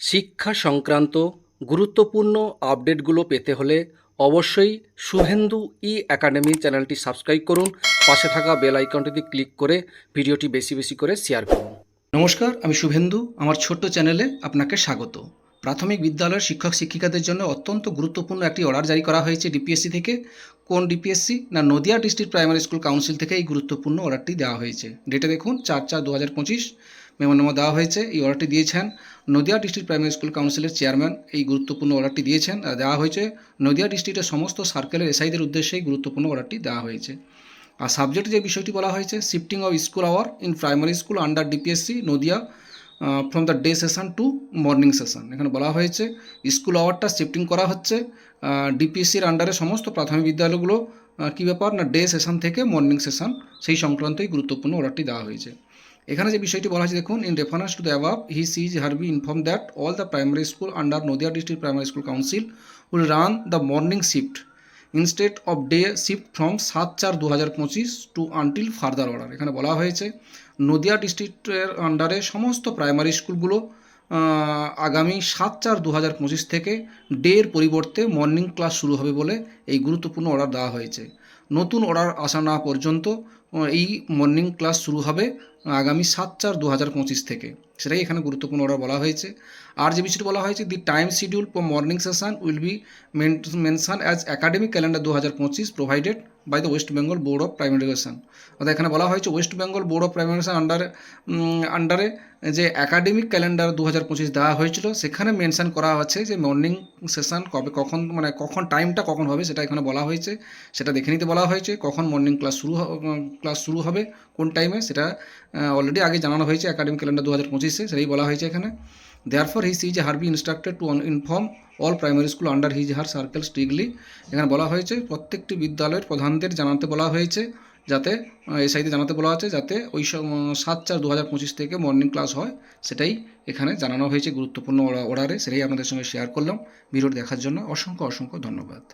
শিক্ষা সংক্রান্ত গুরুত্বপূর্ণ আপডেটগুলো পেতে হলে অবশ্যই শুভেন্দু ই একাডেমি চ্যানেলটি সাবস্ক্রাইব করুন। পাশে থাকা বেল আইকনটিতে ক্লিক করে ভিডিওটি বেশি বেশি করে শেয়ার করুন। নমস্কার, আমি শুভেন্দু। আমার ছোট্ট চ্যানেলে আপনাকে স্বাগত। প্রাথমিক বিদ্যালয়ের শিক্ষক শিক্ষিকাদের জন্য অত্যন্ত গুরুত্বপূর্ণ একটি অর্ডার জারি করা হয়েছে ডিপিএসসি থেকে। কোন ডিপিএসসি না Nadia district primary school council থেকে এই গুরুত্বপূর্ণ অর্ডারটি দেওয়া হয়েছে। ডেটে দেখুন, চার চার দু হাজার পঁচিশ। মেমোনামা দেওয়া হয়েছে, এই অর্ডারটি দিয়েছেন। নদিয়া ডিস্ট্রিক্ট প্রাইমারি স্কুল কাউন্সিলের চেয়ারম্যান এই গুরুত্বপূর্ণ অর্ডারটি দিয়েছেন দেওয়া হয়েছে, নদিয়া ডিস্ট্রিক্টের সমস্ত সার্কেলের এসআইদের উদ্দেশ্যে এই গুরুত্বপূর্ণ অর্ডারটি দেওয়া হয়েছে। আর সাবজেক্টে যে বিষয়টি বলা হয়েছে shifting of school hour in primary school under DPSC Nadia from the day session to morning session এখানে বলা হয়েছে স্কুল আওয়ারটা শিফটিং করা হচ্ছে ডিপিএসসির আন্ডারে সমস্ত প্রাথমিক বিদ্যালয়গুলো কী ব্যাপার না ডে সেশন থেকে মর্নিং সেশন সেই সংক্রান্তই গুরুত্বপূর্ণ অর্ডারটি দেওয়া হয়েছে। এখানে যে বিষয়টি বলা হয়েছে, দেখুন in reference to the above he she's hereby inform that all the primary school under Nadia district primary school council will run the morning shift instead of day shift from সাত চার দু হাজার পঁচিশ টু আনটিল ফার্দার অর্ডার এখানে বলা হয়েছে নদিয়া ডিস্ট্রিক্টের আন্ডারে সমস্ত প্রাইমারি স্কুলগুলো আগামী সাত চার দু হাজার পঁচিশ থেকে ডের পরিবর্তে মর্নিং ক্লাস শুরু হবে বলে এই গুরুত্বপূর্ণ অর্ডার দেওয়া হয়েছে। নতুন অর্ডার আসা না পর্যন্ত এই মর্নিং ক্লাস শুরু হবে আগামী সাত চার দু হাজার পঁচিশ থেকে। সেটাই এখানে গুরুত্বপূর্ণ অর্ডার বলা হয়েছে। আর যে বিষয়টি বলা হয়েছে the time schedule for morning session will be mention as academic calendar দু হাজার পঁচিশ provided by the West Bengal board of primary education অর্থাৎ এখানে বলা হয়েছে West Bengal board of primary education আন্ডারে আন্ডারে যে একাডেমিক ক্যালেন্ডার দু হাজার পঁচিশ দেওয়া হয়েছিল, সেখানে মেনশন করা আছে যে মর্নিং সেশন কবে কখন মানে কখন টাইমটা কখন হবে সেটা এখানে বলা হয়েছে। সেটা দেখে নিতে বলা হয়েছে কখন মর্নিং ক্লাস শুরু ক্লাস শুরু হবে, কোন টাইমে সেটা অলরেডি আগে জানানো হয়েছে একাডেমিক ক্যালেন্ডার দু হাজার পঁচিশে, সেটাই বলা হয়েছে এখানে। Therefore he she's hereby instructed to inform all primary school under his her circle strictly এখানে বলা হয়েছে প্রত্যেকটি বিদ্যালয়ের প্রধানদের জানাতে বলা হয়েছে। যাতে এসআইতে জানাতে বলা আছে যাতে ওই সাত চার দু হাজার পঁচিশ থেকে মর্নিং ক্লাস হয়, সেটাই এখানে জানানো হয়েছে গুরুত্বপূর্ণ অর্ডারে সেটাই আপনাদের সঙ্গে শেয়ার করলাম। ভিডিওটি দেখার জন্য অসংখ্য অসংখ্য ধন্যবাদ।